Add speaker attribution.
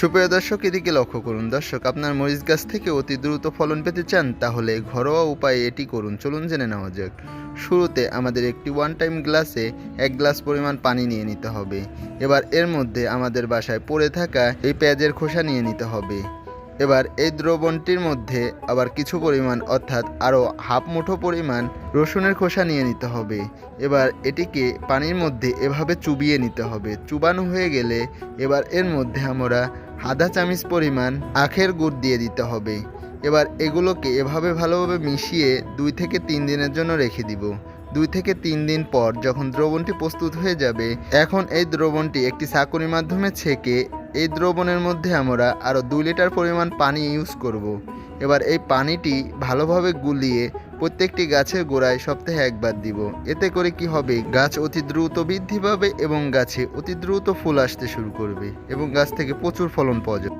Speaker 1: সুপ্রিয় দর্শক, এদিকে লক্ষ্য করুন। দর্শক, আপনার মরিচ গাছ থেকে অতি দ্রুত ফলন পেতে চান, তাহলে ঘরোয়া উপায়ে এটি করুন। চলুন জেনে নেওয়া যাক। শুরুতে আমাদের একটি ওয়ান টাইম গ্লাসে এক গ্লাস পরিমাণ পানি নিয়ে নিতে হবে। এবার এর মধ্যে আমাদের বাসায় পড়ে থাকা এই পেঁয়াজের খোসা নিয়ে নিতে হবে। এবার এই দ্রবণটির মধ্যে আবার কিছু পরিমাণ, অর্থাৎ আরও হাফ মুঠো পরিমাণ রসুনের খোসা নিয়ে নিতে হবে। এবার এটিকে পানির মধ্যে এভাবে চুবিয়ে নিতে হবে। চুবানো হয়ে গেলে এবার এর মধ্যে আমরা আধা চামচ পরিমাণ আখের গুড় দিয়ে দিতে হবে এবার এগুলোকে এভাবে ভালোভাবে মিশিয়ে দুই থেকে তিন দিনের জন্য রেখে দিব দুই থেকে তিন দিন পর যখন দ্রবণটি প্রস্তুত হয়ে যাবে, এখন এই দ্রবণটি একটি চাকুরির মাধ্যমে ছেঁকে এই দ্রবণের মধ্যে আমরা আরও দুই লিটার পরিমাণ পানি ইউজ করব। এবার এই পানিটি ভালোভাবে গুলিয়ে প্রত্যেকটি গাছের গোড়ায় সপ্তাহে একবার দিব। এতে করে কি হবে? গাছ অতি দ্রুত বৃদ্ধি পাবে এবং গাছে অতি দ্রুত ফুল আসতে শুরু করবে এবং গাছ থেকে প্রচুর ফলন পাওয়া যাবে।